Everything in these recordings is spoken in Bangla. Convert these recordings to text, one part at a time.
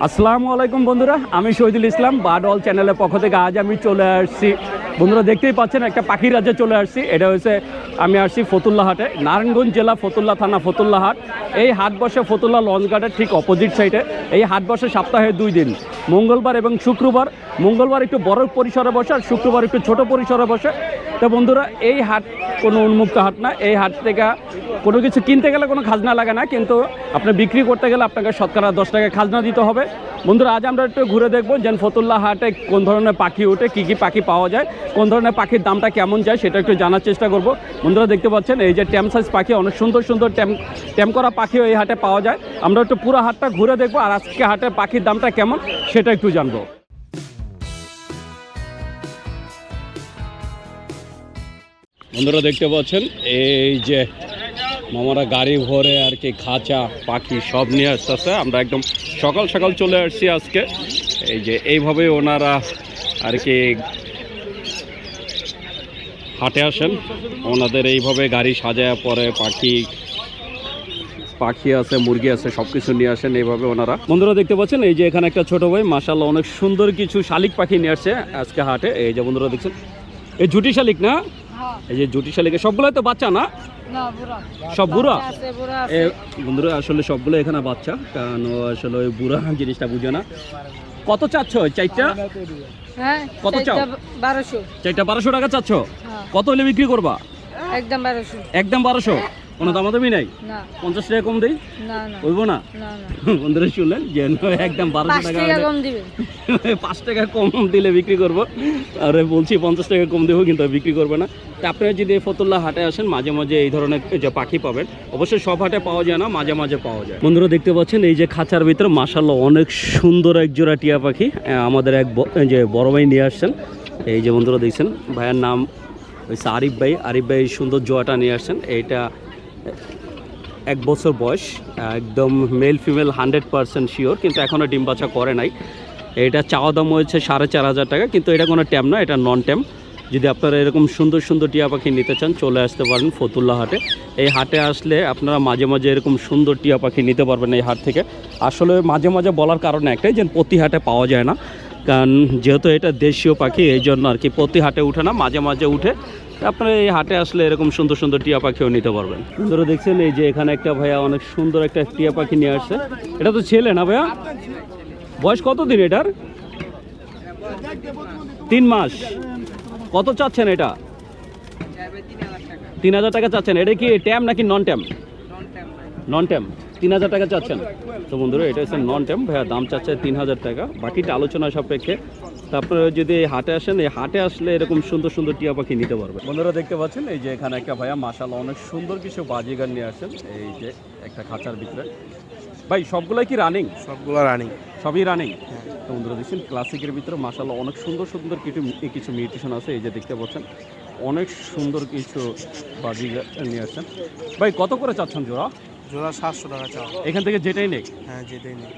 আসসালামু আলাইকুম বন্ধুরা, আমি শহীদুল ইসলাম বাডল চ্যানেলের পক্ষ থেকে আজ আমি চলে আসছি। বন্ধুরা, দেখতেই পাচ্ছেন একটা পাখি রাজ্যে চলে আসছি। এটা হচ্ছে, আমি আসছি ফতুল্লাহাটে নারায়ণগঞ্জ জেলা ফতুল্লা থানা ফতুল্লা হাট। এই হাট বসে ফতুল্লা লঞ্চ গার্ডের ঠিক অপোজিট সাইডে এই হাট বসে সপ্তাহে দুই দিন। মঙ্গলবার এবং শুক্রবার। মঙ্গলবার একটু বড় পরিসরে বসে, আর শুক্রবার একটু ছোট পরিসরে বসে। তো বন্ধুরা, এই হাট কোনো উন্মুক্ত হাট না। এই হাট থেকে কোনো কিছু কিনতে গেলে কোনো খাজনা লাগে না, কিন্তু আপনি বিক্রি করতে গেলে আপনাকে শতকরা দশ টাকা খাজনা দিতে হবে। বন্ধুরা, আজ আমরা একটু ঘুরে দেখব যেন ফতুল্লা হাটে কোন ধরনের পাখি ওঠে কী কী পাখি পাওয়া যায়, কোন ধরনের পাখির দামটা কেমন যায়, সেটা একটু জানার চেষ্টা করব। বন্ধুরা, দেখতে পাচ্ছেন, এই যে ট্যাম সাইজ পাখি, অনেক সুন্দর সুন্দর ট্যাম ট্যাম করা পাখিও এই হাটে পাওয়া যায়। আমরা একটু পুরো হাটটা ঘুরে দেখব, আর আজকে হাটে পাখির দামটা কেমন সেটা একটু জানব। বন্ধুরা দেখতে পাচ্ছেন, এই যে মামারা গাড়ি ভরে আর কি খাঁচা, পাখি সব নিয়ে আসতেছে। আমরা একদম সকাল সকাল চলে আসছি আজকে। এই যে এইভাবে ওনারা আর কি হাটে আসেন। ওনাদের এইভাবে গাড়ি সাজায় পরে পাখি পাখি আছে মুরগি আছে সব কিছু নিয়ে আসেন এইভাবে ওনারা। বন্ধুরা দেখতে পাচ্ছেন এই যে এখানে একটা ছোট ভাই মাসাল্লাহ অনেক সুন্দর কিছু শালিক পাখি নিয়ে আসছে আজকে হাটে। এই যে বন্ধুরা দেখছেন এই জুটি শালিক না? হ্যাঁ, এই যে জুটি শালিকে সবগুলোই তো বাচ্চা না? না সব বুড়া? বন্ধুরা আসলে সবগুলো এখানে বাচ্চা কারণ আসলে ওই বুড়া জিনিসটা বুঝে না। কত চাচ্ছ ওই চারটা? হ্যাঁ কত চাও? বারোশো। চারটা বারোশো টাকা চাচ্ছ? হ্যাঁ। কত হলে বিক্রি করবা? একদম বারোশো। একদম বারোশো? কোনো দামাদামি নাই? পঞ্চাশ টাকা কম দেই? হইব না? বন্ধুরা শুনলেন যে একদম বারোশো টাকা পাঁচ টাকা কম দিলে বিক্রি করব। আর বলছি পঞ্চাশ টাকা কম দেবো কিন্তু বিক্রি করবে না। তা আপনারা যদি ফতুল্লা হাটে আসেন মাঝে মাঝে এই ধরনের যে পাখি পাবেন অবশ্যই সব হাটে পাওয়া যায় না মাঝে মাঝে পাওয়া যায়। বন্ধুরা দেখতে পাচ্ছেন এই যে খাঁচার ভিতরে মাসাল্লাহ অনেক সুন্দর এক জোড়া টিয়া পাখি আমাদের এক যে বড় ভাই নিয়ে আসছেন। এই যে বন্ধুরা দেখছেন ভাইয়ের নাম হচ্ছে আরিফ ভাই। আরিফ ভাই সুন্দর জোয়াটা নিয়ে আসছেন। এইটা এক বছর বয়স, একদম male female hundred percent sure কিন্তু এখনও ডিম বাচ্চা করে নাই। এটা চাওয়া দাম হয়েছে সাড়ে চার হাজার টাকা, কিন্তু এটা কোনো ট্যাম না, এটা নন ট্যাম যদি আপনারা এরকম সুন্দর সুন্দর টিয়া পাখি নিতে চান, চলে আসতে পারেন ফতুল্লা হাটে। এই হাটে আসলে আপনারা মাঝে মাঝে এরকম সুন্দর টিয়া পাখি নিতে পারবেন এই হাট থেকে। আসলে মাঝে মাঝে বলার কারণে একটাই যে প্রতি হাটে পাওয়া যায় না। কারণ যেহেতু এটা দেশীয় পাখি, এই জন্য আর কি প্রতি হাটে উঠে না, মাঝে মাঝে উঠে আপনারা এই হাটে আসলে এরকম সুন্দর সুন্দর টিয়া পাখিও নিতে পারবেন। সুন্দর দেখছেন এই যে এখানে একটা ভাইয়া অনেক সুন্দর একটা টিয়া পাখি নিয়ে আসছে। এটা তো ছেলে না ভাইয়া? বয়স কত দিন এটার? তিন মাস। কত চাচ্ছেন এটা? তিন হাজার টাকা চাচ্ছেন। এটা কি ট্যাম নাকি নন ট্যাম নন ট্যাম তিন হাজার টাকা চাচ্ছেন। তো বন্ধুরা এটা হচ্ছে নন ট্যাম ভাইয়া দাম চাচ্ছে তিন হাজার টাকা। বাকিটা আলোচনা সাপেক্ষে। তারপরে যদি এই হাটে আসেন এই হাটে আসলে এরকম সুন্দর সুন্দর টিয়া পাখি নিতে পারবে। বন্ধুরা দেখতে পাচ্ছেন এই যে এখানে একটা ভাইয়া মাসাল্লাহ অনেক সুন্দর কিছু বাজিগার নিয়ে আসেন এই যে একটা খাঁচার ভিতরে। ভাই সবগুলাই কি রানিং সবগুলো রানিং সবই রানিং তো বন্ধুরা দেখছেন ক্লাসিকের ভিতরে মাসাল্লাহ অনেক সুন্দর সুন্দর কিছু কিছু মিউটেশন আছে। এই যে দেখতে পাচ্ছেন অনেক সুন্দর কিছু বাজি নিয়ে আসছেন। ভাই কত করে চাচ্ছেন জোড়া? জোড়া সাতশো টাকা চাও এখান থেকে যেটাই নেই? হ্যাঁ যেটাই নেই।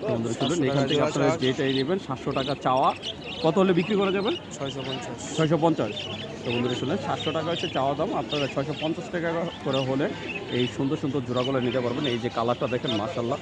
এখান থেকে আপনারা যেটাই নেবেন সাতশো টাকা চাওয়া। কত হলে বিক্রি করা যাবে? ছয়শো পঞ্চাশ। ছয়শো পঞ্চাশ। তো বন্ধুরা শুনে সাতশো টাকা হচ্ছে চাওয়া দাম। আপনারা ছয়শো পঞ্চাশ টাকা করে হলে এই সুন্দর সুন্দর জোড়াগুলো নিতে পারবেন। এই যে কালারটা দেখেন মাসাল্লাহ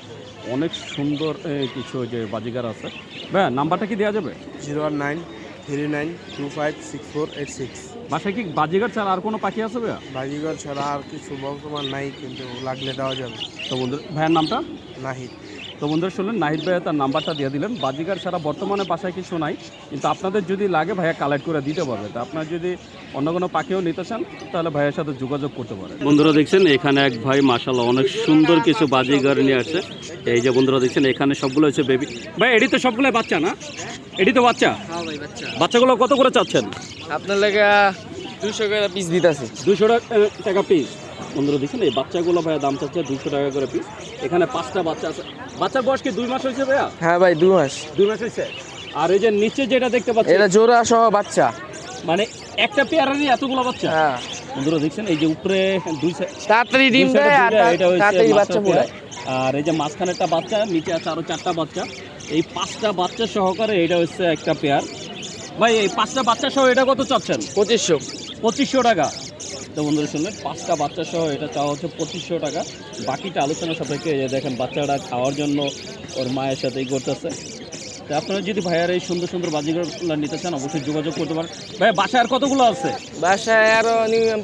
অনেক সুন্দর কিছু যে বাজিগার আছে। ভাইয়া নাম্বারটা কি দেওয়া যাবে? Zero one nine three nine two five six four eight six. বাসায় কি বাজিঘর ছাড়া আর কোনো পাখি আছে ভাইয়া? বাজিগর ছাড়া আর কিছু বর্তমান নাই কিন্তু লাগলে দেওয়া যাবে। তো বন্ধু ভাইয়ের নামটা? নাহিদ। তো বন্ধুরা শুনলেন নাহিদ ভাইয়া তার নাম্বারটা দিয়ে দিলেন। বাজিগার ছাড়া বর্তমানে বাসায় কিছু নাই কিন্তু আপনাদের যদি লাগে ভাইয়া কালেক্ট করে দিতে পারবে। তো আপনার যদি অন্য কোনো পাখিও নিতে চান তাহলে ভাইয়ের সাথে যোগাযোগ করতে পারেন। বন্ধুরা দেখছেন এখানে এক ভাই মাসাল্লাহ অনেক সুন্দর কিছু বাজিগার নিয়ে আসছে এই যে বন্ধুরা দেখছেন এখানে সবগুলো হচ্ছে বেবি ভাই এটি তো সবগুলো বাচ্চা না? এটি তো বাচ্চা? হ্যাঁ ভাই বাচ্চা। বাচ্চাগুলো কত করে চাচ্ছেন? আপনার লেগে দুশো করে পিস দিতেছে। দুশো টাকা পিস বন্ধুরা দেখছেন এই বাচ্চাগুলো ভাইয়া দাম চাচ্ছে দুশো টাকা করে পিস এখানে পাঁচটা বাচ্চা আছে। বাচ্চার বয়স কি দুই মাস হয়েছে ভাইয়া? হ্যাঁ ভাই দু মাস। দুই মাস হয়েছে। আর এই যে নিচে যেটা দেখতে পাচ্ছি এটা জোড়া সহ বাচ্চা। মানে একটা পেয়ারারই এতগুলো বাচ্চা। হ্যাঁ। বন্ধুরা দেখছেন এই যে উপরে দুই তাড়াতাড়ি ডিম দেয় আর তাড়াতাড়ি বাচ্চা। পড়ে। আর এই যে মাঝখানে একটা বাচ্চা নিচে আছে আরও চারটা বাচ্চা। এই পাঁচটা বাচ্চা সহকারে এটা হচ্ছে একটা পেয়ার। ভাই এই পাঁচটা বাচ্চা সহ এটা কত চাচ্ছেন? পঁচিশশো। পঁচিশশো টাকা। তো বন্ধুরা শুনলেন? পাঁচটা বাচ্চা সহ এটা চাওয়া হচ্ছে পঁচিশশো টাকা। বাকিটা আলোচনা সাপেক্ষে দেখেন বাচ্চাটা খাওয়ার জন্য ওর মায়ের সাথেই করতেছে। তা আপনারা যদি ভাইয়ার এই সুন্দর সুন্দর বাজিগুলো নিতে চান অবশ্যই যোগাযোগ করতে পারেন। ভাইয়া বাসায় আর কতগুলো আছে? বাসায় আরও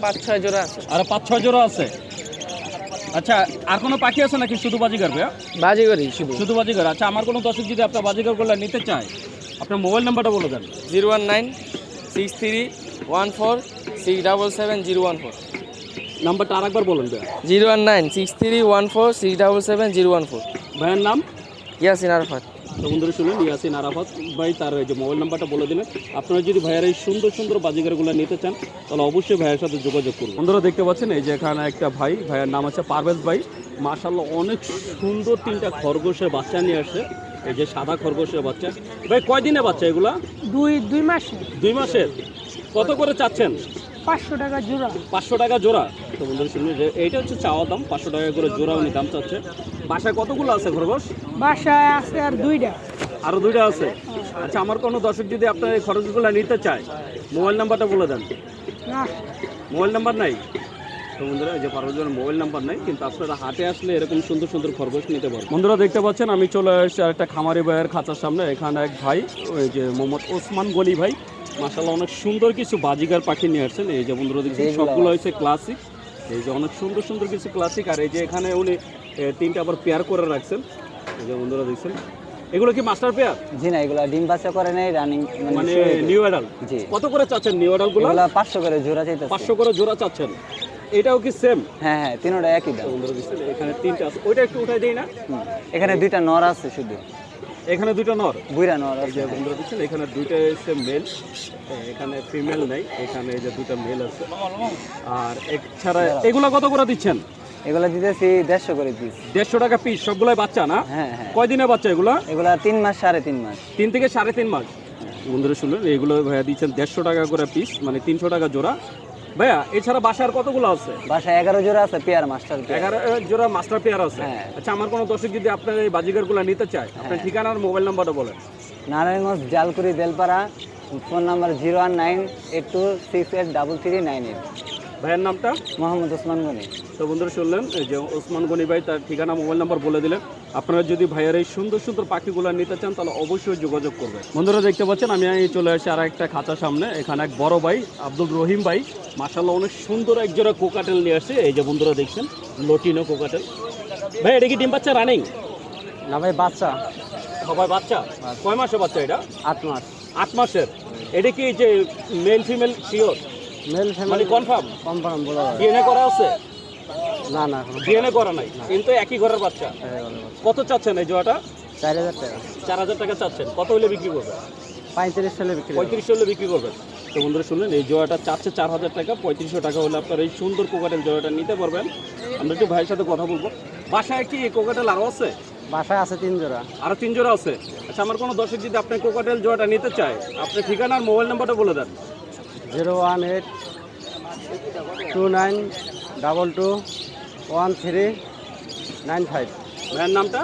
পাঁচ ছয় জোড়া আছে। আর পাঁচ ছয় জোড়া আছে? আচ্ছা আর কোনো পাখি আছে নাকি শুধু বাজিগার ভাইয়া? বাজি করি শুধু। শুধু বাজিগার। আচ্ছা আমার কোনো দর্শক যদি আপনার বাজিগারগুলো নিতে চায় আপনার মোবাইল নাম্বারটা বলে দেন। Zero one nine six three one four six double seven zero one four নাম্বারটা আরেকবার বলুন zero one nine six three one four six double seven zero one four ভাইয়ের নাম? ইয়াসিন আরফাত। তো বন্ধুরা শুনুন ইয়াসিন আরাফাত। ভাই তার এই যে মোবাইল নাম্বারটা বলে দিলেন। আপনারা যদি ভাইয়ের এই সুন্দর সুন্দর বাজিগারগুলো নিতে চান তাহলে অবশ্যই ভাইয়ের সাথে যোগাযোগ করুন। বন্ধুরা দেখতে পাচ্ছেন এই যে এখানে একটা ভাই ভাইয়ের নাম আছে পারভেজ ভাই। মাশাল্লাহ অনেক সুন্দর তিনটা খরগোশের বাচ্চা নিয়ে আসছে। এই যে সাদা খরগোশের বাচ্চা। ভাই কয়দিনে বাচ্চা এগুলা? দুই দুই মাস দুই মাসের? কত করে চাচ্ছেন? পাঁচশো টাকা জোড়া। পাঁচশো টাকা জোড়া। তো বন্ধুরা শুনুন যে এইটা হচ্ছে চাওয়া দাম পাঁচশো টাকা করে জোড়া উনি দাম চাচ্ছে। বাসায় কতগুলো আছে খরগোশ? বাসায় আছে আর দুইটা। আরও দুইটা আছে? আচ্ছা আমার কোনো দর্শক যদি আপনার এই খরচগুলো নিতে চায় মোবাইল নাম্বারটা বলে দেন। না। মোবাইল নাম্বার নাই? তো বন্ধুরা যে পারভেজের মোবাইল নাম্বার নাই কিন্তু আপনারা হাটে আসলে এরকম সুন্দর সুন্দর খরগোশ নিতে পারবেন। বন্ধুরা দেখতে পাচ্ছেন আমি চলে এসেছি একটা খামারি ভাইয়ের খাঁচার সামনে। এখানে এক ভাই ওই যে মোহাম্মদ ওসমান গনি ভাই মাসাল্লাহ অনেক সুন্দর কিছু বাজিগার পাখি নিয়ে আসছেন। এই যে বন্ধুরা দেখছেন সবগুলো হচ্ছে ক্লাসিক এই যে অনেক সুন্দর সুন্দর কিছু ক্লাসিক আর এই যে এখানে উনি তিনটা আবার পেয়ার করে রাখছেন। এই যে বন্ধুরা দেখছেন। এগুলো কি মাস্টার পেয়ার জি না এগুলা ডিম বাচ্চা করে নাই রানিং মানে নিউ অ্যাডাল জি। কত করে চাচ্ছেন নিউ অ্যাডালগুলো? এগুলা পাঁচশো করে জোড়া চাইতেছে। পাঁচশো করে জোড়া চাচ্ছেন। এটাও কি সেম হ্যাঁ হ্যাঁ তিনোটা একই দাম। এখানে তিনটা আছে। ওইটা একটু উঠাই দেই না? এখানে দুইটা নর আছে শুধু। এখানে দুটো নর? বুইরা নর আছে বন্ধুরা দেখছেন এখানে দুইটা এসে মেল এখানে ফিমেল নেই। এখানে এই যে দুটো মেল আছে। আর এছাড়া এগুলো কত করে দিচ্ছেন? এগুলা দিতেছি দেড়শো করে পিস দেড়শো টাকা পিস সবগুলাই বাচ্চা না? হ্যাঁ হ্যাঁ। কয়দিনে বাচ্চা এগুলো? এগুলা তিন মাস সাড়ে তিন মাস। তিন থেকে সাড়ে তিন মাস। বন্ধুরা শুনলেন এগুলো ভাইয়া দিচ্ছেন দেড়শো টাকা করে পিস মানে তিনশো টাকা জোড়া। ভাইয়া এছাড়া বাসার কতগুলো আছে? বাসা এগারো জোড়া আছে পেয়ার মাস্টার এগারো জোড়া মাস্টার পেয়ার আছে। হ্যাঁ। আচ্ছা আমার কোনো দর্শক যদি আপনার এই বাজিগারগুলো নিতে চায় আপনার ঠিকানা আর মোবাইল নাম্বারটা বলেন। Narayanganj Jalkuri Belpara phone number zero one nine eight two six eight double three nine eight. ভাইয়ের নামটা? মোহাম্মদ ওসমান গনি। তো বন্ধুরা শুনলেন এই যে ওসমান গনি ভাই তার ঠিকানা মোবাইল নাম্বার বলে দিলেন। আপনারা যদি ভাইয়ের এই সুন্দর সুন্দর পাখিগুলো নিতে চান তাহলে অবশ্যই যোগাযোগ করবেন। বন্ধুরা দেখতে পাচ্ছেন আমি এই চলে আসি আর একটা খাঁচার সামনে। এখানে এক বড় ভাই আব্দুল রহিম ভাই মাসাল্লাহ অনেক সুন্দর এক জোড়া কোকাটেল নিয়ে আসছে এই যে বন্ধুরা দেখছেন লটিনো কোকাটেল। ভাই এটা কি ডিম বাচ্চা রানিং? না ভাই বাচ্চা। সবাই বাচ্চা? কয় মাসে বাচ্চা এটা? আট মাস। আট মাসের। এটা কি যে মেল ফিমেল শিওর মেল মানে কনফার্ম কনফার্ম বলা ডিএনএ করা আছে? না না ডিএনএ করা নাই। কিন্তু একই ঘরের বাচ্চা। কত চাচ্ছেন এই জোয়াটা চার হাজার টাকা। চার হাজার টাকা চাচ্ছেন। কত হলে বিক্রি করবেন? পঁয়ত্রিশ সালে বিক্রি পঁয়ত্রিশ হলে বিক্রি করবেন। তো বন্ধুরা শুনলেন এই জোয়াটা চাচ্ছে চার হাজার টাকা পঁয়ত্রিশশো টাকা হলে আপনার এই সুন্দর কোকাটেল জোয়াটা নিতে পারবেন। আমরা একটু ভাইয়ের সাথে কথা বলব। বাসায় কি কোকাটেল আরও আছে? বাসায় আছে তিন জোড়া। আরও তিন জোড়া আছে? আচ্ছা আমার কোনো দর্শক যদি আপনার কোকাটেল জোয়াটা নিতে চায় আপনার ঠিকানা আর মোবাইল নাম্বারটা বলে দেন। Zero one eight two nine double two one three nine five. ভাইয়ের নামটা?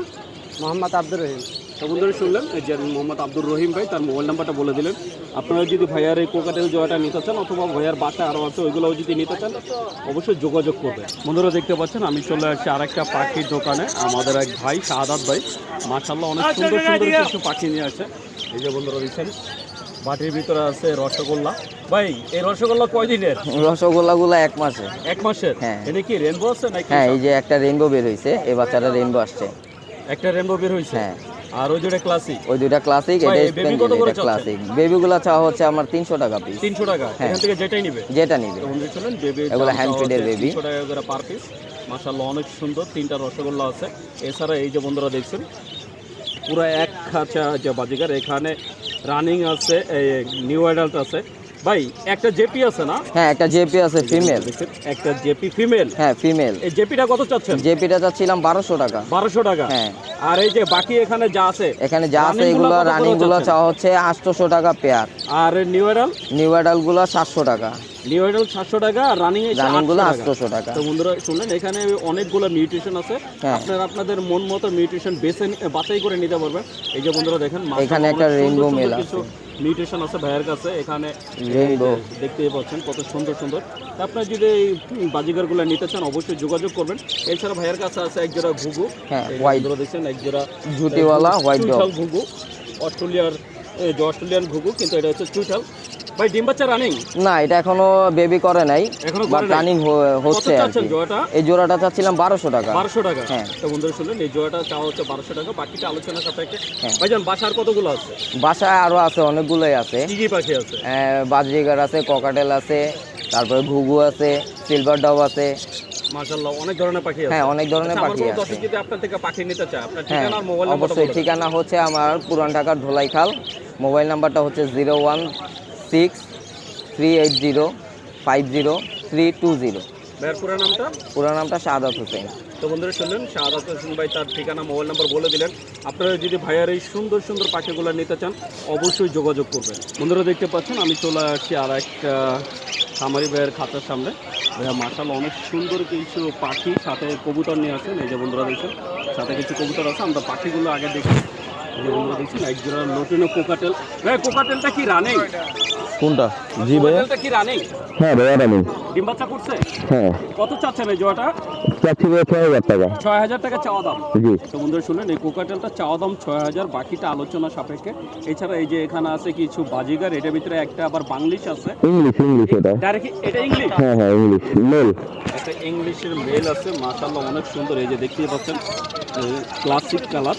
মোহাম্মদ আব্দুর রহিম। তো বন্ধুরা শুনলেন এই যে মোহাম্মদ আব্দুর রহিম ভাই তার মোবাইল নাম্বারটা বলে দিলেন। আপনারা যদি ভাইয়ার এই কোকাটেল জোয়াটা নিতে চান অথবা ভাইয়ার বাসা আরও আছে ওইগুলোও যদি নিতে চান অবশ্যই যোগাযোগ করবেন। বন্ধুরা দেখতে পাচ্ছেন আমি চলে আসছি আরেকটা পাখির দোকানে আমাদের এক ভাই শাহাদাত ভাই। মাশাল্লাহ অনেক সুন্দর সুন্দর কিছু পাখি নিয়ে আসে। এই যে বন্ধুরা দেখছেন? বাটির ভিতরে আছে রসগোল্লা। ভাই এই রসগোল্লা কয় দিনের রসগোল্লা গুলা এক মাসে এক মাসের? হ্যাঁ। এটা কি রেনবো আছে নাকি হ্যাঁ এই যে একটা রেইনবো বের হয়েছে এই বাচ্চাটা রেইনবো আসছে। একটা রেনবো বের হয়েছে হ্যাঁ। আর ওই যেটা ক্লাসিক ওই দুইটা ক্লাসিক এটা baby কত করে ক্লাসিক বেবিগুলো চাওয়া হচ্ছে আমার তিনশো টাকা পিস তিনশো টাকা? হ্যাঁ। এখান থেকে যেটাই নিবে? যেটা নিবে। তো বন্ধু শুনুন বেবি এগুলো feed এর baby। তিনশো টাকা করে পার পিস মাসাল্লাহ অনেক সুন্দর তিনটা রসগোল্লা আছে। এছাড়া এই যে বন্ধুরা দেখছেন পুরো এক খাঁচা যে বাজিকার এখানে রানিং আছে এই নিউ অ্যাডাল্ট আছে। ভাই একটা জেপি আছে না? হ্যাঁ একটা জেপি আছে ফিমেল একটা জেপি ফিমেল হ্যাঁ ফিমেল এই জেপিটা কত চাচ্ছেন? জেপিটা চাচ্ছিলাম বারোশো টাকা। বারোশো টাকা? হ্যাঁ। আর এই যে বাকি এখানে যা আছে এখানে যা আছে এগুলো রানিংগুলো? চাওয়া হচ্ছে আটশোশো টাকা পেয়ার আর নিউ অ্যাডাল নিউ অ্যাডালগুলো সাতশো টাকা। নিউ অ্যাডাল সাতশো টাকা আর রানিং রানিংগুলো আটশোশো টাকা। তো বন্ধুরা শুনলেন এখানে অনেকগুলো মিউটেশন আছে। হ্যাঁ। আপনারা আপনাদের মন মতো মিউটেশন বেছে বাছাই করে নিতে পারবেন। এই যে বন্ধুরা দেখেন এখানে একটা rainbow মেল কিছু মিউটেশন আছে ভাইয়ের কাছে এখানে দেখতে দেখতেই পাচ্ছেন কত সুন্দর সুন্দর। আপনার যদি এই বাজিগারগুলো নিতে চান অবশ্যই যোগাযোগ করবেন। এছাড়া ভাইয়ের কাছে আছে এক জোড়া ঘুঘু। হ্যাঁ, দেখছেন এক জোড়া জুটিওয়ালা হোয়াইট ঘুঘু। অস্ট্রেলিয়ার এই অস্ট্রেলিয়ান ঘুঘু কিন্তু এটা হচ্ছে চুইটাল ভাই ডিম বাচ্চা রানিং না এটা এখনও বেবি করে নাই এখনও বা রানিং হচ্ছে এই জোড়াটা চাচ্ছিলাম বারোশো টাকা। বারোশো টাকা। হ্যাঁ। তো বন্ধুরা শুনলেন এই জোড়াটা চাওয়া হচ্ছে বারোশো টাকা বাকিটা আলোচনা সাপেক্ষে। হ্যাঁ। ভাইজান বাসার কতগুলো আছে? বাসায় আরও আছে অনেকগুলোই আছে। কি কি পাখি আছে? বাজরিগার আছে ককাটেল আছে তারপরে ঘুঘু আছে সিলভার ডব আছে। মাশাআল্লাহ অনেক ধরনের পাখি আছে। হ্যাঁ অনেক ধরনের আচ্ছা, পাখি আছে। দর্শক যদি আপনার থেকে পাখি নিতে চায় আপনার হ্যাঁ ঠিকানা আর মোবাইল নাম্বারটা অবশ্যই ঠিকানা হচ্ছে আমার পুরান ঢাকার ধোলাইখাল। মোবাইল নাম্বারটা হচ্ছে zero one six three eight zero five zero three two zero. ভাইয়ের পুরো নামটা? পুরো নামটা শাহাদাত হোসেন। তো বন্ধুরা শুনলেন শাহাদাত হোসেন ভাই তার ঠিকানা মোবাইল নাম্বার বলে দিলেন। আপনারা যদি ভাইয়ার এই সুন্দর সুন্দর পাখিগুলো নিতে চান অবশ্যই যোগাযোগ করবেন। বন্ধুরা দেখতে পাচ্ছেন আমি চলে আসছি আর একটা খামারি ভাইয়ের খাতার সামনে। ভাইয়া মার্শাল অনেক সুন্দর কিছু পাখি সাথে কবুতর নিয়ে আসেন। এই যে বন্ধুরা দেখছেন সাথে কিছু কবুতর আছে আমরা পাখিগুলো আগে দেখি। যে বন্ধুরা দেখছেন এক জোড়া নতুন কোকাটেল ভাই কোকাটেলটা কি রানিং কোনটা? জি ভাইয়া। কোকাটেলটা কি রানিং হ্যাঁ রানি ডিম বাচ্চা করছে? হ্যাঁ। কত চাচ্ছেন এই জোড়াটা? চাচ্ছি টাকা। চাওয়া দাম। জি। তো বন্ধুরা শুনলেন এই কোকাটেলটা চাওয়া দাম ছয় হাজার বাকিটা আলোচনা সাপেক্ষে। এছাড়া এই যে এখানে আছে কিছু বাজিগার এটার ভিতরে একটা আবার বাংলিশ আছে। ইংলিশ ইংলিশ এটা। ডাইরেক্ট এটা ইংলিশ? হ্যাঁ হ্যাঁ ইংলিশ মেল। একটা ইংলিশের মেল আছে মাশাআল্লাহ অনেক সুন্দর। এই যে দেখতে পাচ্ছেন ক্লাসিক কালার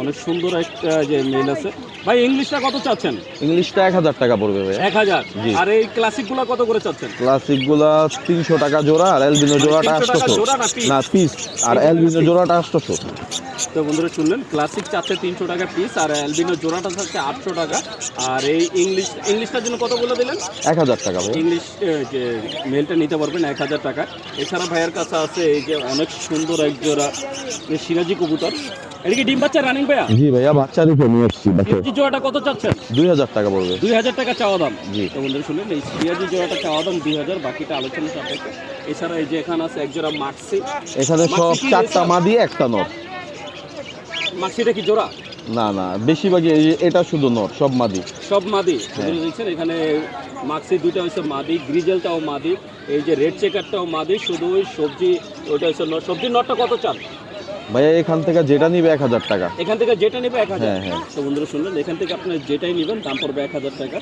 অনেক সুন্দর একটা যে মেল আছে। ভাই ইংলিশটা কত চাচ্ছেন? ইংলিশটা এক হাজার টাকা পড়বে ভাই এক হাজার? আর এই ক্লাসিকগুলো কত করে চাচ্ছেন? ক্লাসিকগুলা তিনশো টাকা জোড়া আর এলবিনো জোড়াটা 300 টাকা আটশোশো। না পিস আর এলবিনো জোড়াটা আটশোশো। তো বন্ধুরা শুনলেন ক্লাসিক চাচ্ছে তিনশো টাকা পিস আর অ্যালবিনো জোড়াটা থাকছে আটশো টাকা। আর এই ইংলিশ ইংলিশটার জন্য কত বলে দিলেন? এক হাজার টাকা ইংলিশ যে মেলটা নিতে পারবেন এক হাজার টাকা। এছাড়া ভাইয়ের কাছে আছে এই যে অনেক সুন্দর এক জোড়া সিরাজি কবুতর। এটা কি ডিম বাচ্চা রানিং ভাইয়া? জি ভাইয়া নিয়ে এসছি সিরাজি জোড়াটা কত চাচ্ছেন? দুই হাজার টাকা পড়বে। দুই হাজার টাকা চাওয়া দাম। জি। তো বন্ধুরা শুনলেন এই সিরাজি জোড়াটা চাওয়া দাম দুই হাজার বাকিটা আলোচনা সাপেক্ষে। এছাড়া এই যে এখানে আছে এক জোড়া এখানে সব চারটা মা দিয়ে একটা কি জোড়া? না না বেশিরভাগই এটা শুধু নর সব মাদি। সব মাদি। হ্যাঁ। দেখছেন এখানে মাক্সি দুইটা হচ্ছে মাদি গ্রিজেলটাও মাদি এই যে রেড চেকারটাও মাদি শুধু ওই সবজি ওইটা হচ্ছে নট সবজির নটটা কত চান? ভাইয়া এখান থেকে যেটা নিবে এক হাজার টাকা। এখান থেকে যেটা নেবে এক হাজার। হ্যাঁ, হ্যাঁ। তো বন্ধুরা শুনলেন? এখান থেকে আপনার যেটাই নেবেন দাম পড়বে এক হাজার টাকা।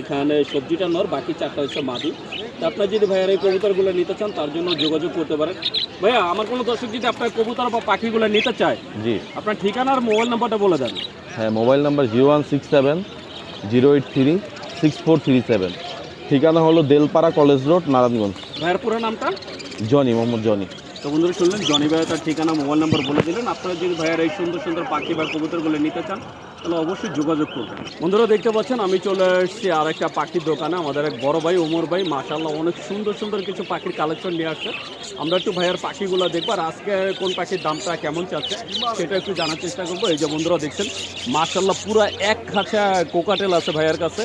এখানে সবজিটা নর বাকি চারটা হচ্ছে মাদি তো আপনার যদি ভাইয়ার এই কবুতরগুলো নিতে চান তার জন্য যোগাযোগ করতে পারেন। ভাইয়া আমার কোনো দর্শক যদি আপনার কবুতর বা পাখিগুলো নিতে চায় জি। আপনার ঠিকানা আর মোবাইল নাম্বারটা বলে দেন। হ্যাঁ mobile number zero one six seven zero eight three six four three seven. ঠিকানা হলো দেলপাড়া কলেজ রোড নারায়ণগঞ্জ। ভাইয়ার পুরো নামটা? জনি মোহাম্মদ জনি। তো বন্ধুরা শুনলেন, জনি ভাইয়া তার ঠিকানা, মোবাইল নাম্বার বলে দিলেন। আপনারা যদি ভাইয়ার এই সুন্দর সুন্দর পাখি বা কবুতরগুলো নিতে চান, তাহলে অবশ্যই যোগাযোগ করবেন। বন্ধুরা দেখতে পাচ্ছেন, আমি চলে এসেছি আর একটা পাখির দোকানে। আমাদের এক বড় ভাই ওমর ভাই মাশাল্লাহ অনেক সুন্দর সুন্দর কিছু পাখির কালেকশন নিয়ে আসছে। আমরা একটু ভাইয়ার পাখিগুলো দেখব আর আজকে কোন পাখির দামটা কেমন চাচ্ছে, সেটা একটু জানার চেষ্টা করব। এই যে বন্ধুরা দেখছেন মাশাল্লাহ পুরো এক খাঁচা কোকাটেল আছে ভাইয়ার কাছে।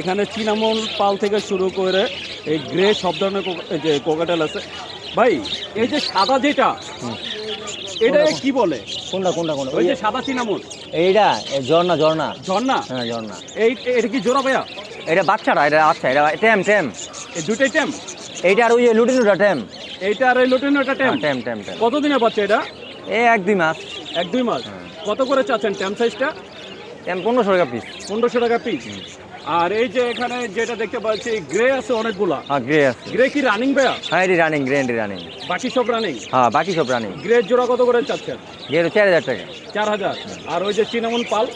এখানে চিনামল পাল থেকে শুরু করে এই গ্রে সব ধরনের যে কোকাটেল আছে। ভাই এই যে সাদা যেটা এটা কি বলে? কোনটা কোনটা কোনটা? ওই যে সাদা চিনামল এইটা এই ঝর্ণা ঝর্ণা। ঝর্ণা? হ্যাঁ ঝর্ণা। এই এটা কি জোড়া ভাইয়া? এটা বাচ্চাটা এটা আচ্ছা এটা টেম টেম। এই দুটাই টেম? এইটা আর ওই যে লুটিনুটা টেম। এইটা আর এই লোটেন ওটা টেম টেম টেম টেম। কতদিনের বাচ্চা এটা? এই এক দুই মাস। এক দুই মাস। কত করে চাচ্ছেন টেম সাইজটা? টেম পনেরোশো টাকা পিস পনেরোশো টাকা পিস আর এই যে এখানে যেটা দেখতে পাচ্ছি গ্রে আছে অনেকগুলা। হ্যাঁ গ্রে আছে। গ্রে কি রানিং ভাইয়া হ্যাঁ এটি রানিং গ্রে এটি রানিং বাকি সব রানিং হ্যাঁ বাকি সব রানিং গ্রে জোড়া কত করে চাচ্ছেন? যেহেতু চার হাজার টাকা। চার হাজার। আর ওই যে চিনামন পাল?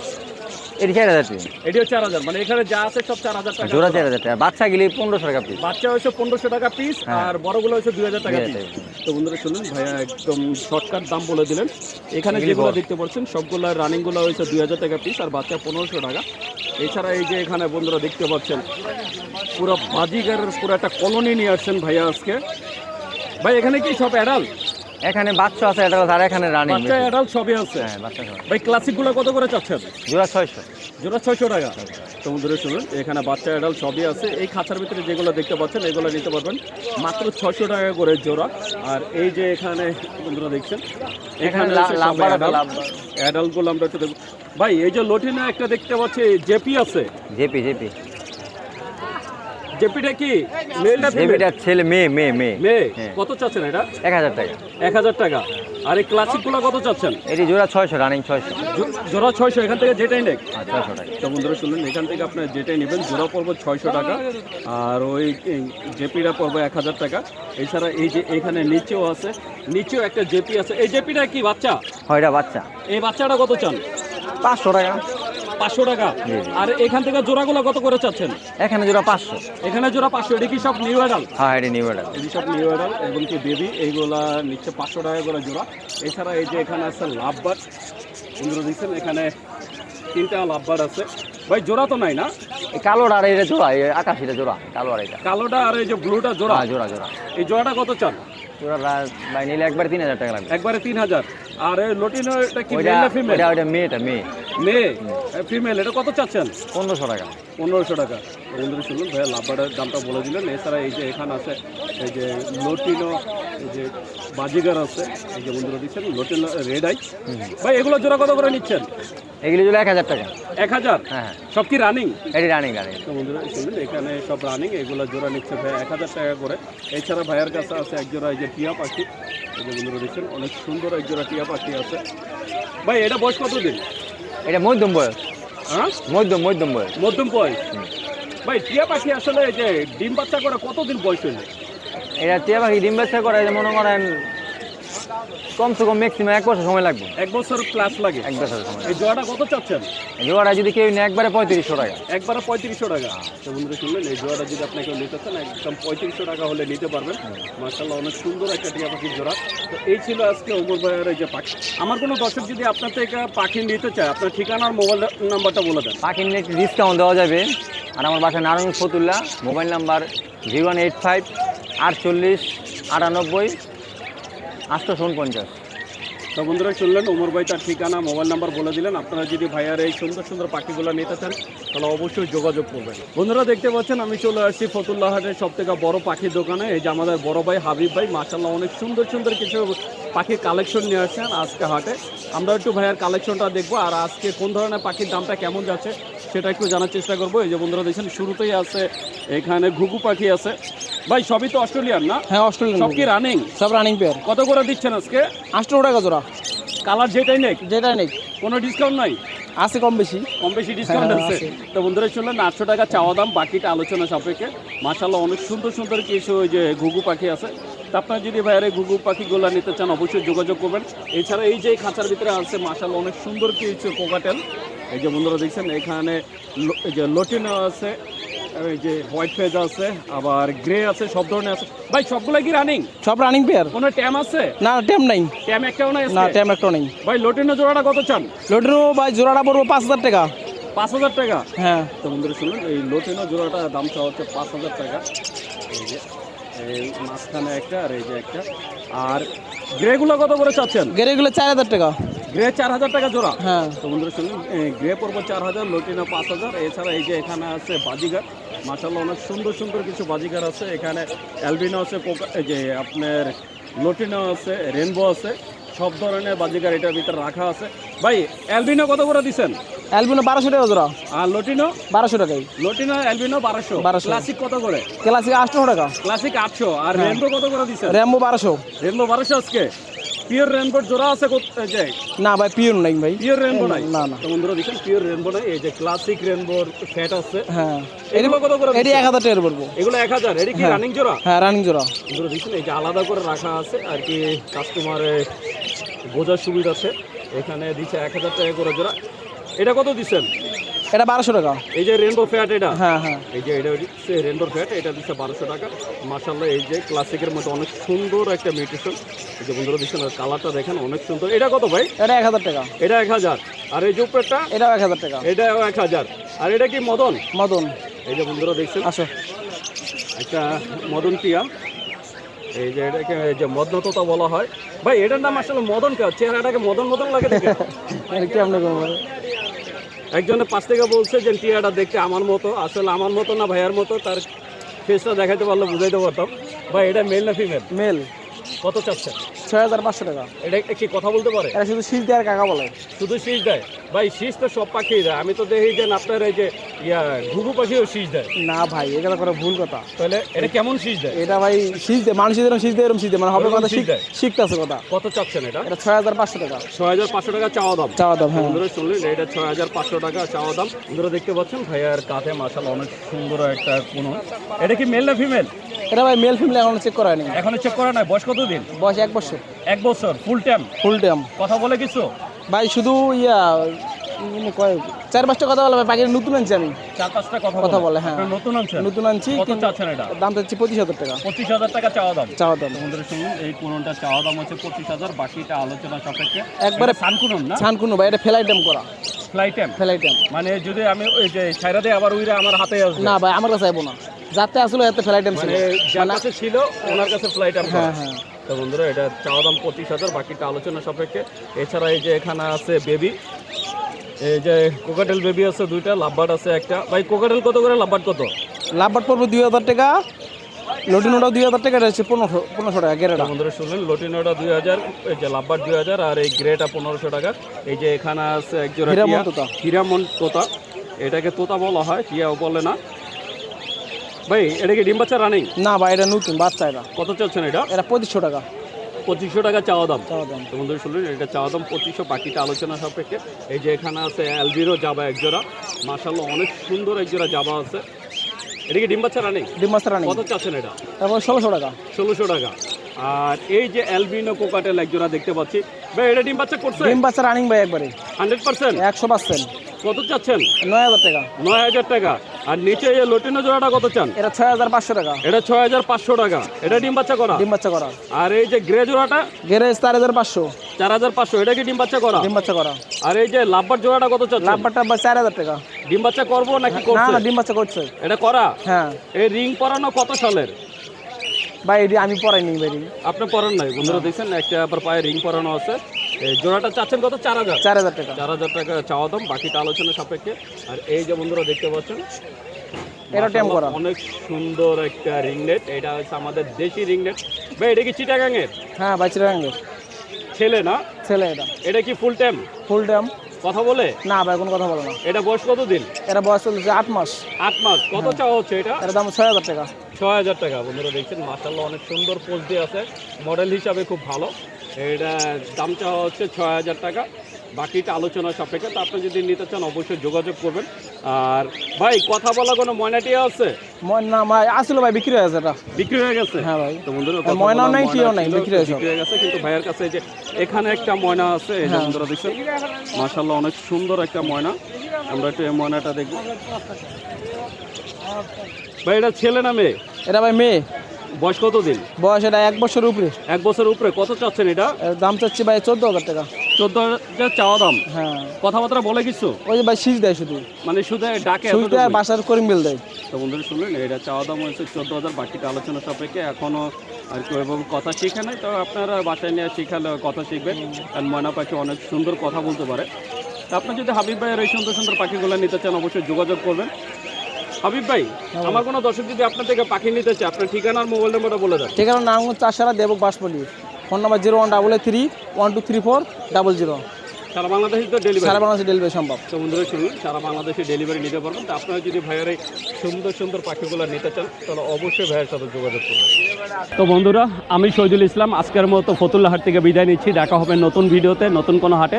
এটি চার হাজার এটিও চার হাজার। মানে এখানে যা আছে সব চার হাজার টাকা জোড়া চার হাজার টাকা। বাচ্চা গেলে পনেরোশো টাকা পিস বাচ্চা হয়েছে পনেরোশো টাকা পিস হ্যাঁ। আর বড়গুলো হচ্ছে দুই হাজার টাকা পিস তো বন্ধুরা শুনুন ভাইয়া একদম শর্টকাট দাম বলে দিলেন। এখানে যেগুলো। দেখতে পাচ্ছেন সবগুলো রানিংগুলো হয়েছে দুই হাজার টাকা পিস আর বাচ্চা পনেরোশো টাকা। এছাড়া এই যে এখানে বন্ধুরা দেখতে পাচ্ছেন, পুরো বাজিগারের পুরো একটা কলোনি নিয়ে আসছেন ভাইয়া আজকে। ভাই, এখানে কি সব অ্যাডাল্ট এখানে বাচ্চা আছে এটা আর এখানে রানিং বাচ্চা অ্যাডাল্ট সবই আছে। হ্যাঁ বাচ্চা সব ভাই ক্লাসিকগুলো কত করে চাচ্ছেন? জোড়া ছয়শো। জোড়া ছয়শো টাকা। তো বন্ধুরা শুনুন এখানে বাচ্চা অ্যাডাল্ট সবই আছে। এই খাঁচার ভিতরে যেগুলো দেখতে পাচ্ছেন এগুলো নিতে পারবেন। মাত্র ছশো টাকা করে জোড়া। আর এই যে এখানে বন্ধুরা দেখছেন এখানে লা- লাম্বার আছে, লাম্বার। আমরা একটু দেখব। ভাই এই যে লটিনে একটা দেখতে পাচ্ছি জেপি আছে। JP JP. জেপিটা কি? মেল না ফিমেল ছেলে মেয়ে মেয়ে মেয়ে। মেয়ে হ্যাঁ। কত চাচ্ছেন এটা? এক হাজার টাকা। এক হাজার টাকা। আর এই ক্লাসিকগুলো কত চাচ্ছেন? এটি জোড়া ছয়শো রানিং ছয়শো। জো- জোড়া ছয়শো এখান থেকে যেটাই নেক আর ছয়শো টাকা। তো বন্ধুরা শুনলেন এখান থেকে আপনার যেটাই নেবেন। জোড়া পড়ব ছয়শো টাকা। আর ওই জেপিটা পড়ব এক হাজার টাকা। এছাড়া এই যে এখানে নিচেও আছে নিচেও একটা জেপি আছে। এই জেপিটা কি বাচ্চা? ছয়টা বাচ্চা। এই বাচ্চাটা কত চান? পাঁচশো টাকা। পাঁচশো টাকা। আর এখান থেকে জোড়াগুলো কত করে চাচ্ছেন? এখানে জোড়া পাঁচশো। এখানে জোড়া পাঁচশো। এটা কি সব নিউ অ্যাডাল হ্যাঁ এটি নিউ এটা এটি সব নিউ অ্যাডাল এবং কি বেবি এইগুলা নিচ্ছে পাঁচশো টাকা করে জোড়া। এছাড়া এই যে এখানে আছে লাভবার বন্ধুরা দেখছেন এখানে তিনটা লাভবার আছে। ভাই জোড়া তো নাই না? এই কালোটা আর এটা জোড়া এই আকাশিটা জোড়া কালো আর এটা কালোটা আর এই যে ব্লুটা জোড়া। হ্যাঁ জোড়া জোড়া। এই জোড়াটা কত চান? জোড়া রা- ভাই নিলে একবার তিন হাজার টাকা লাগবে। একবারে তিন হাজার। আর লটিনো এটা কি ওইটা মেল না ফিমেল ওইটা ওইটা মেয়েটা মেয়ে। মেয়ে? ফিমেল এটা কত চাচ্ছেন? পনেরোশো টাকা। পনেরোশো টাকা। শুনুন ভাইয়া লাভবারের দামটা বলে দিলেন। এছাড়া এই যে এখানে আছে এই যে লটিনো এই যে বাজিগার আছে এই যে বন্ধুরা দিচ্ছেন লটিনো রেড আই ভাই এগুলো জোড়া কত করে নিচ্ছেন? এগুলো জোড়া এক হাজার টাকা। এক হাজার? হ্যাঁ হ্যাঁ। সব কি রানিং এটি রানিং রানিং তো বন্ধুরা শুনুন এখানে সব রানিং এগুলো জোড়া নিচ্ছে ভাই এক হাজার টাকা করে। এছাড়া ভাইয়ের কাছে আছে এক জোড়া এই যে টিয়া পাখি। এই যে বন্ধুরা দেখছেন অনেক সুন্দর এক জোড়া টিয়া পাখি আছে। ভাই এটা বয়স কতদিন? এটা মধ্যম বয়স। হ্যাঁ? মধ্যম মধ্যম বয়স। মধ্যম বয়স? ভাই টিয়া পাখি আসলে এই যে ডিম বাচ্চা করে কতদিন বয়স হইলে? এটা টিয়া পাখি ডিম বাচ্চা করে মনে করেন কমসে কম ম্যাক্সিমাম এক বছর সময় লাগবে। এক বছর প্লাস লাগে। এক বছর সময় এই জোড়াটা কত চাচ্ছেন? জোড়াটা যদি কেউ নেয় একবারে পঁয়ত্রিশশো টাকা। একবারে পঁয়ত্রিশশো টাকা। তো বন্ধুরা শুনলেন? এই জোড়াটা যদি আপনি কেউ নিতে চান একদম পঁয়ত্রিশশো টাকা হলে নিতে পারবেন। মার্শাল্লাহ অনেক সুন্দর একটা টিয়া পাখির জোড়া। তো এই ছিল আজকে ওমর ভাইয়ের এই যে পাখি। আমার কোনো দর্শক যদি আপনার থেকে পাখি নিতে চায় আপনার ঠিকানা আর মোবাইল নাম্বারটা বলে দেন। পাখি একটু ডিসকাউন্ট দেওয়া যাবে। আর আমার বাসা Narayan Fatullah mobile number zero one eight five আটচল্লিশ আটানব্বই আটশো উনপঞ্চাশ। তো বন্ধুরা শুনলেন ওমর ভাই তার ঠিকানা, মোবাইল নাম্বার বলে দিলেন। আপনারা যদি ভাইয়ার এই সুন্দর সুন্দর পাখিগুলো নিতে চান, তাহলে অবশ্যই যোগাযোগ করবেন। বন্ধুরা দেখতে পাচ্ছেন, আমি চলে আসছি ফতুল্লাহ হাটের সব থেকে বড় পাখির দোকানে। এই যে আমাদের বড় ভাই হাবিব ভাই মাসাল্লাহ অনেক সুন্দর সুন্দর কিছু পাখির কালেকশন নিয়ে আসছেন আজকে হাটে। আমরা একটু ভাইয়ার কালেকশনটা দেখব, আর আজকে কোন ধরনের পাখির দামটা কেমন যাচ্ছে সেটা একটু জানার চেষ্টা করব। এই যে বন্ধুরা দেখছেন শুরুতেই আছে এখানে ঘুঘু পাখি আছে। ভাই সবই তো অস্ট্রেলিয়ান না? হ্যাঁ অস্ট্রেলিয়ান সব কি রানিং সব রানিং পেয়ার কত করে দিচ্ছেন আজকে? আটশো টাকা জোড়া কালার যেটাই নেই যেটাই নেই কোনো ডিসকাউন্ট নাই? আছে কম বেশি। কম বেশি ডিসকাউন্ট হ্যাঁ, আছে। তো বন্ধুরা শুনলেন আটশো টাকা চাওয়া দাম বাকিটা আলোচনা সাপেক্ষে। মাসাল্লাহ অনেক সুন্দর সুন্দর কিছু ওই যে ঘুঘু পাখি আছে। তা আপনারা যদি ভাইয়ের এই ঘুঘু পাখিগুলো নিতে চান অবশ্যই যোগাযোগ করবেন। এছাড়া এই যে খাঁচার ভিতরে আছে মাসাল্লাহ অনেক সুন্দর কিছু কোকাটেল এই যে বন্ধুরা দেখছেন এখানে এই যে লটিনো আছে এই যে হোয়াইট ফেজ আছে আবার গ্রে আছে সব ধরনের আছে। ভাই সবগুলো কি রানিং সব রানিং পেয়ার কোনো ট্যাম আছে? না ট্যাম নাই। ট্যাম একটাও নাই না ট্যাম একটা নেই। ভাই লটিনো জোড়াটা কত চান? লোটেরও ভাই জোড়াটা পড়ব পাঁচ হাজার টাকা। পাঁচ হাজার টাকা? হ্যাঁ। তো বন্ধুরা শুনুন এই লোটেনো জোড়াটা দাম চাওয়া হচ্ছে পাঁচ হাজার টাকা। এই যে এই মাঝখানে একটা আর এই যে একটা। আর গ্রেগুলো কত করে চাচ্ছেন? গেরেগুলো চার হাজার টাকা। গ্রে চার হাজার টাকা জোড়া। হ্যাঁ। তো বন্ধুরা গ্রে পড়ব চার হাজার লোটিনো পাঁচ হাজার। এছাড়া এই যে এখানে আছে বাজিগার। মাসাল্লাহ অনেক সুন্দর সুন্দর কিছু বাজিগার আছে। এখানে অ্যালবিনো আছে যে আপনার লোটিনো আছে রেনবো আছে। সব ধরনের বাজিগার এটার ভিতরে রাখা আছে। ভাই অ্যালবিনো কত করে দিচ্ছেন অ্যালবিনো বারোশো টাকা জোড়া। আর লোটিনো? বারোশো টাকাই। লোটিনো অ্যালবিনো বারোশো। 1200 ক্লাসিক কত করে? ক্লাসিক আটশো টাকা। ক্লাসিক আটশো। আর হ্যাঁ। রেনবো কত করে দিচ্ছেন র্যাম্বো বারোশো। রেনবো বারোশো আজকে? পিওর রেনবোর জোড়া আছে কত- এই যে। না ভাই পিওর নাই ভাই। পিওর রেনবো নাই? না, না। তো বন্ধুরা দেখছেন পিওর রেনবো নাই এই যে ক্লাসিক রেনবোর ফ্যাট আছে। হ্যাঁ। এগুলো কত করে এটি এক হাজার টাকা পড়ব এগুলো এক হাজার এটি কি হ্যাঁ। রানিং জোড়া? হ্যাঁ রানিং জোড়া। বন্ধুরা এই যে আলাদা করে রাখা আছে আর কি কাস্টমারের বোঝার সুবিধা আছে। এখানে দিচ্ছে এক হাজার টাকা করে জোড়া। এটা কত দিচ্ছেন? এটা বারোশো টাকা। এই যে রেনবো ফ্যাট এটা? হ্যাঁ হ্যাঁ। এই যে এটা হচ্ছে রেন্ডোর ফ্যাট এটা দিচ্ছে বারোশো টাকা। মার্শাল্লাহ এই যে ক্লাসিকের মধ্যে অনেক সুন্দর একটা মিউটেশন এই যে বন্ধুরা দিচ্ছেন কালারটা দেখেন অনেক সুন্দর। এটা কত ভাই? এটা এক হাজার টাকা। এটা এক হাজার। আর এই যে উপরেরটা এটাও এক হাজার টাকা। এটাও এক হাজার। আর এটা কি মদন? মদন। এই যে বন্ধুরা দেখছেন। আসো। একটা মদন টিয়া। এই যে এটাকে এই যে মদনততা বলা হয়। ভাই এটার নাম আসলে মদন চেহারাটাকে মদন মদন লাগে দেখে। কেমন একজনের পাশ থেকে বলছে যে টিয়াটা দেখতে আমার মতো আসলে আমার মতো না ভাইয়ার মতো। তার ফেসটা দেখাইতে পারলে বুঝাইতে পারতাম। ভাই এটা মেল না ফিমেল মেল কত চাচ্ছেন? ছয় হাজার পাঁচশো টাকা। এটা কি কথা বলতে পারে? এটা শুধু শীষ আর কাকা বলে। শুধু শীষ দেয়? ভাই শীষ তো সব পাখি দেয়। আমি তো দেখি যে আপনার এই যে ইয়া ঘুঘু পাখিও শীষ দেয়। না ভাই এটা করে ভুল কথা। তাহলে এটা কেমন শীষ দেয়? এটা ভাই শীষ দেয় মানুষ যেরকম শীষ দেয় এরকম শীষ দেয়। মানে হবে কথা শীষ দেয়? শিখতেছে কথা। কত চাচ্ছেন এটা? এটা ছয় হাজার পাঁচশো টাকা। ছয় হাজার পাঁচশো টাকা চাওয়া দাম। চাওয়া দাম হ্যাঁ। বন্ধুরা শুনলেন এটা ছয় হাজার পাঁচশো টাকা চাওয়া দাম। বন্ধুরা দেখতে পাচ্ছেন ভাইয়ার কাঁধে মাসাল অনেক সুন্দর একটা কোনো। এটা কি মেল না ফিমেল এটা ভাই মেল ফিমেল এখন চেক করা হয়নি এখনও চেক করা নাই? বয়স কত দিন বয়স এক বছর। এক বছর ফুল টাইম ফুল টাইম কথা বলে কিছু? ভাই শুধু ইয়া মানে কয় চার পাঁচটা কথা বলে ভাই পাখির নতুন আনছি আমি। চার পাঁচটা কথা কথা বলে, হ্যাঁ। নতুন আনছেন? নতুন আনছি কিন্তু চাচ্ছেন এটা? দাম চাচ্ছি পঁচিশ হাজার টাকা। পঁচিশ হাজার টাকা চাওয়া দাম? চাওয়া দাম। বন্ধুরা শুনুন এই কোনটা চাওয়া দাম হচ্ছে পঁচিশ হাজার বাকিটা আলোচনা সাপেক্ষে। একবারে সানকুনন না? ছান কোনো ভাই এটা ফেলাই টাইম করা। ফ্লাই টাইম ফেলাই টাইম মানে যদি আমি ওই যে ছাইরা দিয়ে আবার উইরা আমার হাতে আসবে। না ভাই আমার কাছে আইবো না। যাতে আসলে এত ফেলাই টাইম ছিল। মানে যার কাছে ছিল ওনার কাছে ফ্লাই টাইম হ্যাঁ হ্যাঁ। তো বন্ধুরা এটা চাওয়া দাম পঁচিশ হাজার বাকিটা আলোচনা সাপেক্ষে। এছাড়া এই যে এখানে আছে বেবি এই যে কোকাটেল বেবি আছে দুইটা লাভবার্ড আছে একটা। ভাই কোকাটেল কত করে লাভবার্ড কত? লাভবাট পড়বে দুই হাজার টাকা লটিনোটাও দুই হাজার টাকা হচ্ছে পনেরোশো পনেরোশো টাকা গেরেটা বন্ধুরা শুনলেন লটিনোটা দুই হাজার এই যে লাভবার্ড দুই হাজার আর এই গ্রেটা পনেরোশো টাকা। এই যে এখানে আছে একজন হীরামন টিয়া। তোতা। হীরামন তোতা। এটাকে তোতা বলা হয় টিয়াও বলে না। ভাই এটা কি ডিম বাচ্চা রানিং না ভাই এটা নতুন বাচ্চা এটা। কত চাচ্ছেন এটা? এটা পঁচিশশো টাকা। পঁচিশশো টাকা চাওয়া দাম। চাওয়া দাম। তো বন্ধুরা শুনলেন এটা চাওয়া দাম পঁচিশশো বাকিটা আলোচনা সাপেক্ষে। এই যে এখানে আছে অ্যালবিরো জাবা একজোড়া মার্শাল্লাহ অনেক সুন্দর একজোড়া জাবা আছে। এটা কি ডিম বাচ্চা রানিং ডিম মাস্টার রানি কত চাচ্ছেন এটা? তারপর ষোলোশো টাকা। ষোলোশো টাকা। আর এই যে অ্যালবিনো কোকাটেল একজোড়া দেখতে পাচ্ছি। ভাই এটা ডিম বাচ্চা করছে? ডিম বাচ্চা রানিং ভাই একবারে। হান্ড্রেড পার্সেন্ট একশো পার্সেন্ট। কত চাচ্ছেন? নয় হাজার টাকা। নয় হাজার টাকা। আর নিচে এই লটিনো জোড়াটা কত চান? এটা ছয় হাজার পাঁচশো টাকা। এটা ছয় হাজার পাঁচশো টাকা। এটা ডিম বাচ্চা করা? ডিম বাচ্চা করা। আর এই যে গ্রে জোড়াটা? গ্যারেজ চার হাজার পাঁচশো। চার হাজার পাঁচশো। এটা কি ডিম বাচ্চা করা? ডিম বাচ্চা করা। আর এই যে লাভবার জোড়াটা কত চাচ্ছেন? লাভবারটা চার হাজার টাকা। ডিম বাচ্চা করব নাকি না করছে না ডিম বাচ্চা করছে। এটা করা? হ্যাঁ। এই রিং পরানো কত সালের? ভাই এটি আমি পড়াইনি ভাই আপনি পরান নাই বন্ধুরা দেখছেন একটা আবার পায়ে রিং পরানো আছে। জোড়াটা চাচ্ছেন কত? চার হাজার। চার হাজার টাকা। চার হাজার টাকা চাওয়া দাম বাকিটা আলোচনা সাপেক্ষে। আর এই যে বন্ধুরা দেখতে পাচ্ছেন এটা করা। অনেক সুন্দর একটা রিংলেট এটা হচ্ছে আমাদের দেশি রিংলেট ভাই এটা কি চিটাগাঙের? হ্যাঁ ভাই চিরাঙ্গের ছেলে না? ছেলে এটা। এটা কি ফুল টাইম ফুল টাইম কথা বলে? না ভাই কোনো কথা বলে না। এটা বয়স কত দিন এটা বয়স চলছে আট মাস। আট মাস। কত চাওয়া হচ্ছে এটা? এটার দাম ছয় হাজার টাকা। ছয় হাজার টাকা বন্ধুরা দেখছেন মার্শাল্লাহ অনেক সুন্দর পোস্ট দিয়ে আছে। মডেল হিসাবে খুব ভালো। এটা দাম চাওয়া হচ্ছে ছয় হাজার টাকা। বাকিটা আলোচনা সাপেক্ষে। তা আপনি যদি নিতে চান অবশ্যই যোগাযোগ করবেন। আর ভাই কথা বলা কোনো ময়নাটি আছে? ময় না ভাই আসলে ভাই বিক্রি হয়ে গেছে এটা। বিক্রি হয়ে গেছে? হ্যাঁ ভাই। তো বন্ধুরা বলা নাই, ময়না টিয়াও নাই, বিক্রি হয়ে গেছে। বিক্রি হয়ে গেছে কিন্তু ভাইয়ের কাছে এই যে এখানে একটা ময়না আছে এই যে হ্যাঁ। বন্ধুরা দেখছেন মাশাল্লাহ অনেক সুন্দর একটা ময়না। আমরা একটু এই ময়নাটা দেখব। ভাই এটা ছেলে না মেয়ে? এটা ভাই মেয়ে। বয়স কত দিন বয়স এটা এক বছর উপরে। এক বছর উপরে। কত চাচ্ছেন এটা? দাম চাচ্ছি ভাই চোদ্দ হাজার টাকা। চোদ্দ হাজার চাওয়া দাম? হ্যাঁ। কথাবার্তা বলে কিছু? ওই যে ভাই শীষ দেয় শুধু। মানে শুধু ডাকে দেয় বাসার করিম বিল দেয়। তো বন্ধুরা শুনলেন এটা চাওয়া দাম হয়েছে চোদ্দ হাজার বাকিটা আলোচনা সাপেক্ষে এখনও আর কেউ এবং কথা শিখে নাই তো আপনারা বাসায় নিয়ে শিখালে কথা শিখবেন। কারণ ময়না পাখি অনেক সুন্দর কথা বলতে পারে। তা আপনি যদি হাবিব ভাইয়ের এই সুন্দর সুন্দর পাখিগুলো নিতে চান অবশ্যই যোগাযোগ করবেন। হাবিব ভাই আমার কোনো দর্শক যদি আপনার থেকে পাখি নিতে চায় আপনার ঠিকানার মোবাইল নাম্বারটা বলে দেন। ঠিকানার নাম হচ্ছে চাষারা দেবক বাসপল্লী phone number zero one double eight three one two three four double zero. সারা বাংলাদেশে তো ডেলিভারি সারা বাংলাদেশে ডেলিভারি সম্ভব। তো বন্ধুরা শুনুন সারা বাংলাদেশে ডেলিভারি নিতে পারবেন। তো আপনারা যদি ভাইয়ের এই সুন্দর সুন্দর পাখিগুলো নিতে চান তাহলে অবশ্যই ভাইয়ের সাথে যোগাযোগ করবেন। তো বন্ধুরা আমি শহীদুল ইসলাম আজকের মতো ফতুল্লা হাট থেকে বিদায় নিচ্ছি। দেখা হবে নতুন ভিডিওতে নতুন কোনো হাটে।